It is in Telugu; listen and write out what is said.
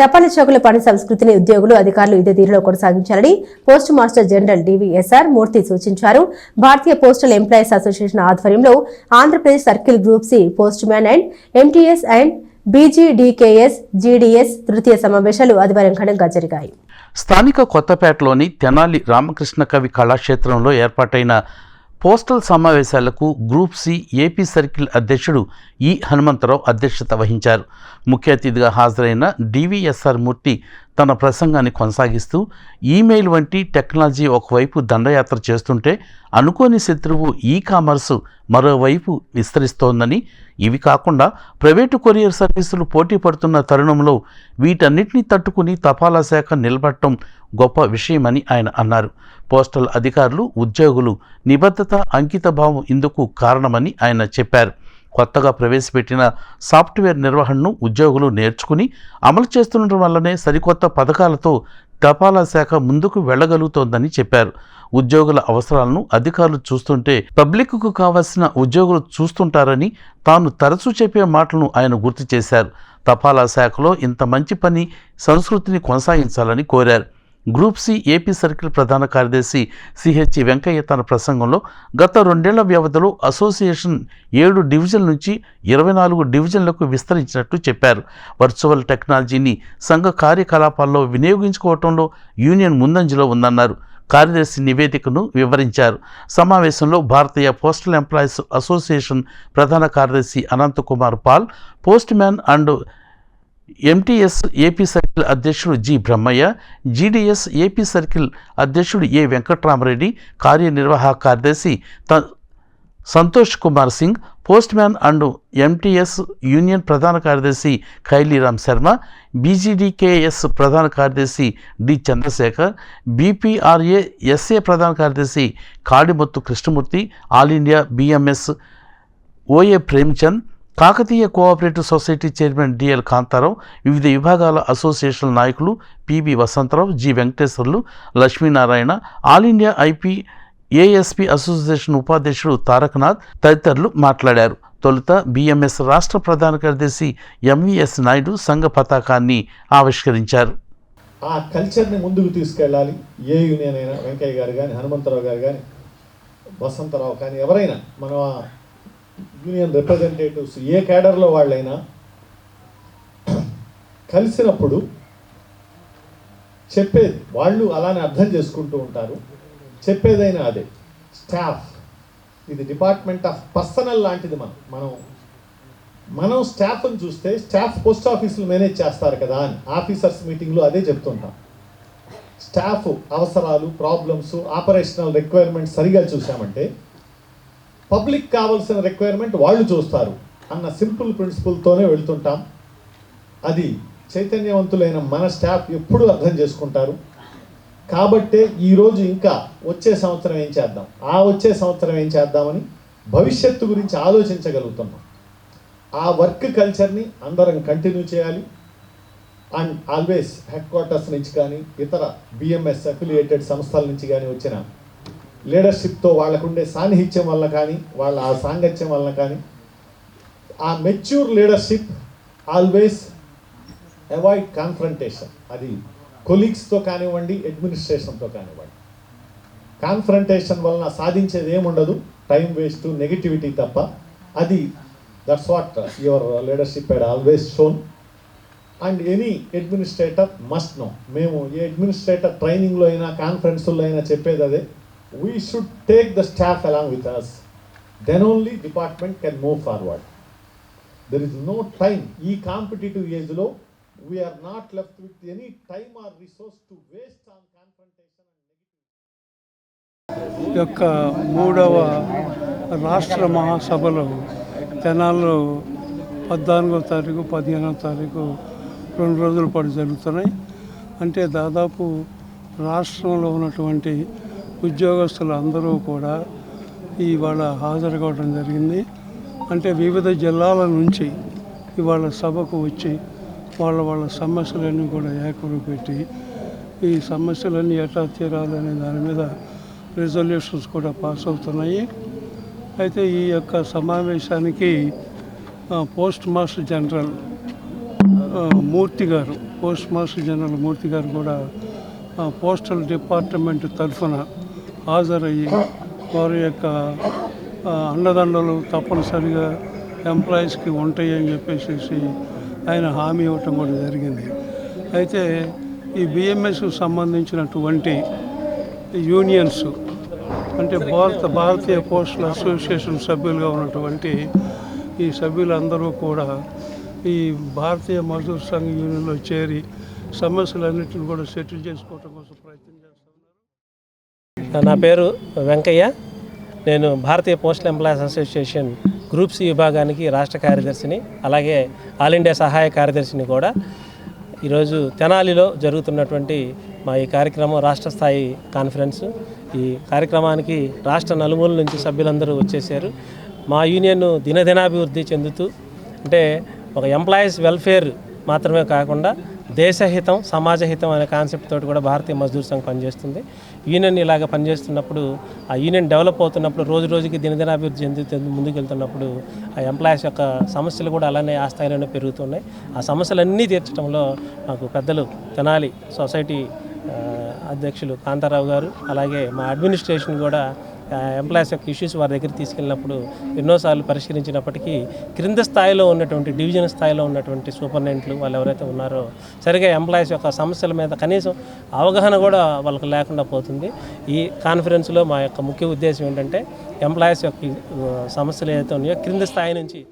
తపాలా చౌకుల పని సంస్కృతిని ఉద్యోగులు అధికారులు ఇదే తీరులో కొనసాగించాలని post master general DVSR Murthy సూచించారు. భారతీయ పోస్టల్ ఎంప్లాయీస్ అసోసియేషన్ ఆధ్వర్యంలో Andhra Pradesh circle group C postman and MTS and బీజీడీకేఎస్ GDS తృతీయ సమావేశాలు ఆదివారం ఘనంగా జరిగాయి. స్థానిక కొత్తపేటలోని తెనాలి రామకృష్ణ కవి కళాక్షేత్రంలో ఏర్పాటైన పోస్టల్ సమావేశాలకు గ్రూప్ సి ఏపీ సర్కిల్ అధ్యక్షుడు ఈ హనుమంతరావు అధ్యక్షత వహించారు. ముఖ్య అతిథిగా హాజరైన డివిఎస్ఆర్ మూర్తి తన ప్రసంగాన్ని కొనసాగిస్తూ ఈమెయిల్ వంటి టెక్నాలజీ ఒకవైపు దండయాత్ర చేస్తుంటే అనుకోని శత్రువు ఈ కామర్సు మరోవైపు విస్తరిస్తోందని ఇవి కాకుండా ప్రైవేటు కొరియర్ సర్వీసులు పోటీ పడుతున్న తరుణంలో వీటన్నిటిని తట్టుకుని తపాలా శాఖ నిలబడటం గొప్ప విషయమని ఆయన అన్నారు. పోస్టల్ అధికారులు ఉద్యోగులు నిబద్ధత అంకితభావం ఇందుకు కారణమని ఆయన చెప్పారు. కొత్తగా ప్రవేశపెట్టిన సాఫ్ట్వేర్ నిర్వహణను ఉద్యోగులు నేర్చుకుని అమలు చేస్తుండటం వల్లనే సరికొత్త పథకాలతో తపాలా శాఖ ముందుకు వెళ్ళగలుగుతోందని చెప్పారు. ఉద్యోగుల అవసరాలను అధికారులు చూస్తుంటే పబ్లిక్కు కావాల్సిన ఉద్యోగులు చూస్తుంటారని తాను తరచూ చెప్పే మాటలను ఆయన గుర్తు చేశారు. తపాలా శాఖలో ఇంత మంచి పని సంస్కృతిని కొనసాగించాలని కోరారు. గ్రూప్ సి ఏపీ సర్కిల్ ప్రధాన కార్యదర్శి సిహెచ్ వెంకయ్య తన ప్రసంగంలో గత రెండేళ్ళ వ్యవధిలో అసోసియేషన్ ఏడు డివిజన్ నుంచి ఇరవై నాలుగు డివిజన్లకు విస్తరించినట్టు చెప్పారు. వర్చువల్ టెక్నాలజీని సంఘ కార్యకలాపాల్లో వినియోగించుకోవటంలో యూనియన్ ముందంజలో ఉందన్నారు. కార్యదర్శి నివేదికను వివరించారు. సమావేశంలో భారతీయ పోస్టల్ ఎంప్లాయీస్ అసోసియేషన్ ప్రధాన కార్యదర్శి Anant Kumar Pal postman and MTS AP circle అధ్యక్షుడు G Brahmaiah GDS AP circle అధ్యక్షుడు ఏ వెంకట్రామరెడ్డి కార్యనిర్వాహక కార్యదర్శి త Santosh Kumar Singh postman and MTS union ప్రధాన కార్యదర్శి ఖైలీరామ్ శర్మ బీజీడీకేఎస్ ప్రధాన కార్యదర్శి డి చంద్రశేఖర్ బీపీఆర్ఏ ఎస్ఏ ప్రధాన కార్యదర్శి Kadimottu Krishnamurthy all India BMS OA Premchand Kakatiya cooperative society chairman DL Kantharao వివిధ విభాగాల అసోసియేషన్ నాయకులు PB Vasantharao G Venkateswarlu Lakshminarayana all India IP ASP association ఉపాధ్యక్షుడు తారకనాథ్ తదితరులు మాట్లాడారు. తొలుత బిఎంఎస్ రాష్ట్ర ప్రధాన కార్యదర్శి ఎంవిఎస్ నాయుడు సంఘ పతాకాన్ని ఆవిష్కరించారు. ఆ కల్చర్ని ముందుకు తీసుకెళ్ళాలి. ఏ యూనియన్ అయినా వెంకయ్య గారు కానీ హనుమంతరావు గారు కానీ వసంతరావు కానీ ఎవరైనా మనం యూనియన్ రిప్రజెంటేటివ్స్ ఏ కేడర్లో వాళ్ళైనా కలిసినప్పుడు చెప్పేది వాళ్ళు అలానే అర్థం చేసుకుంటూ ఉంటారు. చెప్పేదైనా అదే. స్టాఫ్. ఇది డిపార్ట్మెంట్ ఆఫ్ పర్సనల్ లాంటిది మనం. మనం మనం స్టాఫ్ని చూస్తే స్టాఫ్ పోస్ట్ ఆఫీసులు మేనేజ్ చేస్తారు కదా అని. ఆఫీసర్స్ మీటింగ్లో అదే చెప్తుంటాం. స్టాఫ్ అవసరాలు ప్రాబ్లమ్స్ ఆపరేషనల్ రిక్వైర్మెంట్స్ సరిగా చూసామంటే పబ్లిక్ కావాల్సిన రిక్వైర్మెంట్ వాళ్ళు చూస్తారు. అన్న సింపుల్ ప్రిన్సిపల్తోనే వెళ్తుంటాం. అది చైతన్యవంతులైన మన స్టాఫ్ ఎప్పుడూ అర్థం చేసుకుంటారు. కాబట్టే ఈరోజు ఇంకా వచ్చే సంవత్సరం ఏం చేద్దాం? ఆ వచ్చే సంవత్సరం ఏం చేద్దామని భవిష్యత్తు గురించి ఆలోచించగలుగుతున్నాం. ఆ వర్క్ కల్చర్ని అందరం కంటిన్యూ చేయాలి. అండ్ ఆల్వేస్ హెడ్ క్వార్టర్స్ నుంచి కానీ ఇతర బిఎంఎస్ అఫిలియేటెడ్ సంస్థల నుంచి కానీ వచ్చిన లీడర్షిప్తో వాళ్ళకుండే సాన్నిహిత్యం వల్ల కానీ వాళ్ళ ఆ సాంగత్యం వల్ల కానీ ఆ mature leadership always avoid confrontation అది కొలీగ్స్తో కానివ్వండి అడ్మినిస్ట్రేషన్తో కానివ్వండి. కాన్ఫ్రంటేషన్ వలన సాధించేది ఏముండదు టైం వేస్ట్ నెగిటివిటీ తప్ప. అది that's what your leadership had always shown and any administrator must know మేము ఏ అడ్మినిస్ట్రేటర్ ట్రైనింగ్లో అయినా కాన్ఫరెన్స్లో అయినా చెప్పేది అదే. We should take the staff along with us then only department can move forward there is no time ఈ కాంపిటేటివ్ ఏజ్లో we are not left with any time or resource to waste on confrontation యొక్క మూడవ రాష్ట్ర మహాసభలో జనాల్లో పద్నాలుగో తారీఖు పదిహేనో తారీఖు రెండు రోజుల పాటు జరుగుతున్నాయి. అంటే దాదాపు రాష్ట్రంలో ఉన్నటువంటి ఉద్యోగస్తులు అందరూ కూడా ఇవాళ హాజరు కావడం జరిగింది. అంటే వివిధ జిల్లాల నుంచి ఇవాళ సభకు వచ్చి వాళ్ళ వాళ్ళ సమస్యలన్నీ కూడా ఏకరు పెట్టి ఈ సమస్యలన్నీ ఎట్లా తీరాలనే దాని మీద రిజల్యూషన్స్ కూడా పాస్ అవుతున్నాయి. అయితే ఈ యొక్క సమావేశానికి పోస్ట్ మాస్టర్ జనరల్ మూర్తి గారు పోస్ట్ మాస్టర్ జనరల్ మూర్తి గారు కూడా పోస్టల్ డిపార్ట్మెంట్ తరఫున హాజరయ్యి వారి యొక్క అండదండలు తప్పనిసరిగా ఎంప్లాయీస్కి ఉంటాయి అని చెప్పేసి ఆయన హామీ ఇవ్వటం కూడా జరిగింది. అయితే ఈ బిఎంఎస్కు సంబంధించినటువంటి యూనియన్స్ అంటే భారత భారతీయ పోస్టల్ అసోసియేషన్ సభ్యులుగా ఉన్నటువంటి ఈ సభ్యులందరూ కూడా ఈ భారతీయ మజదూర్ సంఘ యూనియన్లో చేరి సమస్యలన్నింటిని కూడా సెటిల్ చేసుకోవటం కోసం నా పేరు వెంకయ్య. నేను Bharatiya postal employees association group C విభాగానికి రాష్ట్ర కార్యదర్శిని అలాగే ఆల్ ఇండియా సహాయ కార్యదర్శిని కూడా. ఈరోజు తెనాలిలో జరుగుతున్నటువంటి మా ఈ కార్యక్రమం రాష్ట్ర స్థాయి కాన్ఫరెన్స్. ఈ కార్యక్రమానికి రాష్ట్ర నలుమూల నుంచి సభ్యులందరూ వచ్చేసారు మా యూనియన్ దినదినాభివృద్ధి చెందుతూ అంటే ఒక ఎంప్లాయీస్ వెల్ఫేర్ మాత్రమే కాకుండా దేశహితం సమాజహితం అనే కాన్సెప్ట్ తోటి కూడా భారతీయ మజ్దూర్ సంఘ్ పనిచేస్తుంది. యూనియన్ ఇలాగ పనిచేస్తున్నప్పుడు ఆ యూనియన్ డెవలప్ అవుతున్నప్పుడు రోజు రోజుకి దినదినాభివృద్ధి చెందుతూ ముందుకెళ్తున్నప్పుడు ఆ ఎంప్లాయీస్ యొక్క సమస్యలు కూడా అలానే ఆ స్థాయిలోనే పెరుగుతున్నాయి. ఆ సమస్యలన్నీ తీర్చడంలో మాకు పెద్దలు తెనాలి సొసైటీ అధ్యక్షులు కాంతారావు గారు అలాగే మా అడ్మినిస్ట్రేషన్ కూడా ఎంప్లాయీస్ యొక్క ఇష్యూస్ వారి దగ్గర తీసుకెళ్ళినప్పుడు ఎన్నోసార్లు పరిష్కరించినప్పటికీ క్రింద స్థాయిలో ఉన్నటువంటి డివిజన్ స్థాయిలో ఉన్నటువంటి సూపరింటెండెంట్లు వాళ్ళు ఎవరైతే ఉన్నారో సరిగా ఎంప్లాయీస్ యొక్క సమస్యల మీద కనీసం అవగాహన కూడా వాళ్ళకి లేకుండా పోతుంది. ఈ కాన్ఫరెన్స్లో మా యొక్క ముఖ్య ఉద్దేశం ఏంటంటే ఎంప్లాయీస్ యొక్క సమస్యలు ఏదైతే ఉన్నాయో క్రింద స్థాయి నుంచి